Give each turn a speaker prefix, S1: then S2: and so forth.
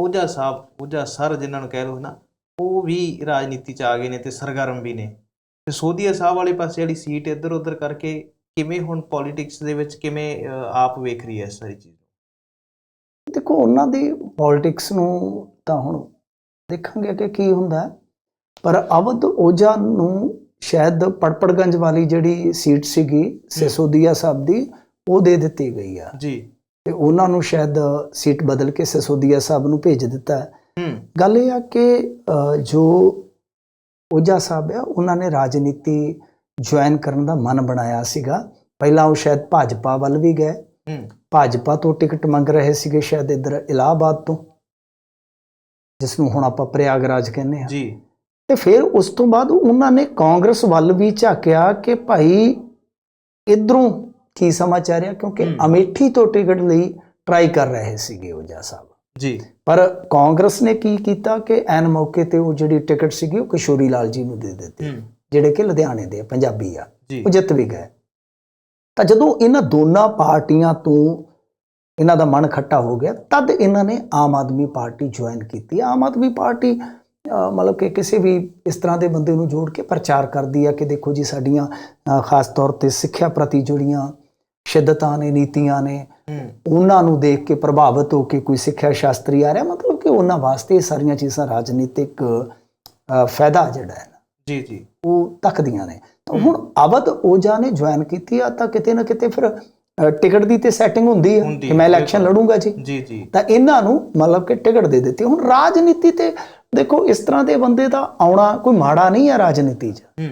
S1: ਓਝਾ ਸਾਹਿਬ ਓਝਾ sir ਜਿਨ੍ਹਾਂ ਨੂੰ ਕਹਿ ਲਓ ਨਾ ਉਹ ਵੀ ਰਾਜਨੀਤੀ ਚ ਆ ਗਏ ਨੇ ਤੇ ਸਰਗਰਮ ਵੀ ਨੇ। ਤੇ ਸੋਧੀਆ ਸਾਹਿਬ ਵਾਲੇ ਪਾਸੇ ਵਾਲੀ ਸੀਟ ਇੱਧਰ ਉੱਧਰ ਕਰਕੇ ਕਿਵੇਂ ਹੁਣ ਪੋਲਿਟਿਕਸ ਦੇ ਵਿੱਚ ਕਿਵੇਂ ਆਪ ਵੇਖ ਰਹੀ ਹੈ ਇਸ ਸਾਰੀ ਚੀਜ਼
S2: ਦੇਖੋ ਉਹਨਾਂ ਦੀ ਪੋਲਿਟਿਕਸ ਨੂੰ ਤਾਂ ਹੁਣ ਦੇਖਾਂਗੇ ਕਿ ਕੀ ਹੁੰਦਾ। ਪਰ ਅਵਧ ਓਝਾ ਨੂੰ ਸ਼ਾਇਦ ਪੜਪੜਗੰਜ ਵਾਲੀ ਜਿਹੜੀ ਸੀਟ ਸੀਗੀ ਸਿਸੋਦੀਆ ਸਾਹਿਬ ਦੀ ਉਹ ਦੇ ਦਿੱਤੀ ਗਈ ਆ।
S1: ਜੀ।
S2: ਤੇ ਉਹਨਾਂ ਨੂੰ ਸ਼ਾਇਦ ਸੀਟ ਬਦਲ ਕੇ ਸਿਸੋਦੀਆ ਸਾਹਿਬ ਨੂੰ ਭੇਜ ਦਿੱਤਾ ਗੱਲ ਇਹ ਆ ਕਿ ਜੋ ਓਝਾ ਸਾਹਿਬ ਆ ਉਹਨਾਂ ਨੇ ਰਾਜਨੀਤੀ ਜੁਆਇਨ ਕਰਨ ਦਾ ਮਨ ਬਣਾਇਆ ਸੀਗਾ। ਪਹਿਲਾਂ ਉਹ ਸ਼ਾਇਦ ਭਾਜਪਾ ਵੱਲ ਵੀ ਗਏ।
S1: ਹੂੰ।
S2: ਭਾਜਪਾ ਤੋਂ ਟਿਕਟ ਮੰਗ ਰਹੇ ਸੀਗੇ ਸ਼ਾਇਦ ਇੱਧਰ ਇਲਾਹਾਬਾਦ ਤੋਂ ਜਿਸ ਨੂੰ ਹੁਣ ਆਪਾਂ ਪ੍ਰਯਾਗਰਾਜ ਕਹਿੰਦੇ ਆ
S1: ਜੀ।
S2: ਤੇ ਫਿਰ ਉਸ ਤੋਂ ਬਾਅਦ ਉਹਨਾਂ ਨੇ ਕਾਂਗਰਸ ਵੱਲ ਵੀ ਝਾਕਿਆ ਕਿ ਭਾਈ ਇਧਰੋਂ ਕੀ ਸਮਾਚਾਰ ਆ ਕਿਉਂਕਿ। ਅਮੇਠੀ ਤੋਂ ਟਿਕਟ ਲਈ ਟਰਾਈ ਕਰ ਰਹੇ ਸੀਗੇ ਓਝਾ ਸਾਹਿਬ।
S1: ਜੀ।
S2: ਪਰ ਕਾਂਗਰਸ ਨੇ ਕੀ ਕੀਤਾ ਕਿ ਐਨ ਮੌਕੇ ਤੇ ਉਹ ਜਿਹੜੀ ਟਿਕਟ ਸੀਗੀ ਉਹ ਕਿਸ਼ੋਰੀ ਲਾਲ ਜੀ ਨੂੰ ਦੇ ਦਿੱਤੀ।
S1: ਹੂੰ।
S2: ਜਿਹੜੇ ਕਿ ਲੁਧਿਆਣੇ ਦੇ ਪੰਜਾਬੀ ਆ। ਉਹ ਜਿੱਤ ਵੀ ਗਏ। ਤਾਂ ਜਦੋਂ ਇਹਨਾਂ ਦੋਨਾਂ ਪਾਰਟੀਆਂ ਤੋਂ ਇਹਨਾਂ ਦਾ ਮਨ ਖੱਟਾ ਹੋ ਗਿਆ ਤਦ ਇਹਨਾਂ ਨੇ ਆਮ ਆਦਮੀ ਪਾਰਟੀ ਜੁਆਇਨ ਕੀਤੀ। ਆਮ ਆਦਮੀ ਪਾਰਟੀ ਮਤਲਬ ਕਿ ਕਿਸੇ ਵੀ ਇਸ ਤਰ੍ਹਾਂ ਦੇ ਬੰਦੇ ਨੂੰ ਜੋੜ ਕੇ ਪ੍ਰਚਾਰ ਕਰਦੀ ਆ ਕਿ ਦੇਖੋ ਜੀ ਸਾਡੀਆਂ ਖਾਸ ਤੌਰ ਤੇ ਸਿੱਖਿਆ ਪ੍ਰਤੀ ਜੁੜੀਆਂ ਸ਼ਿੱਦਤਾਂ ਨੇ ਨੀਤੀਆਂ ਨੇ ਉਹਨਾਂ ਨੂੰ ਦੇਖ ਕੇ ਪ੍ਰਭਾਵਿਤ ਹੋ ਕੇ ਕੋਈ ਸਿੱਖਿਆ ਸ਼ਾਸਤਰੀ ਆ ਰਿਹਾ ਮਤਲਬ ਕਿ ਉਹਨਾਂ ਵਾਸਤੇ ਇਹ ਸਾਰੀਆਂ ਚੀਜ਼ਾਂ ਰਾਜਨੀਤਿਕ ਫਾਇਦਾ ਜਿਹੜਾ ਹੈ ਨਾ,
S1: ਜੀ ਜੀ।
S2: ਉਹ ਤੱਕਦੀਆਂ ਨੇ। ਤਾਂ ਹੁਣ ਅਵਧ ਓਜਾ ਨੇ ਜੁਆਇਨ ਕੀਤੀ ਆ ਤਾਂ ਕਿਤੇ ਨਾ ਕਿਤੇ ਫਿਰ ਟਿਕਟ ਦੀ ਤੇ ਸੈਟਿੰਗ ਹੁੰਦੀ ਹੈ ਕਿ ਮੈਂ ਇਲੈਕਸ਼ਨ। ਲੜੂੰਗਾ ਜੀ।
S1: ਜੀ ਜੀ।
S2: ਤਾਂ ਇਹਨਾਂ ਨੂੰ ਮਤਲਬ ਕਿ ਟਿਕਟ ਦੇ ਦਿੱਤੀ। ਹੁਣ ਰਾਜਨੀਤੀ ਤੇ ਦੇਖੋ ਇਸ ਤਰ੍ਹਾਂ ਦੇ ਬੰਦੇ ਦਾ ਆਉਣਾ ਕੋਈ ਮਾੜਾ ਨਹੀਂ ਹੈ ਰਾਜਨੀਤੀ 'ਚ।
S1: ਹੂੰ।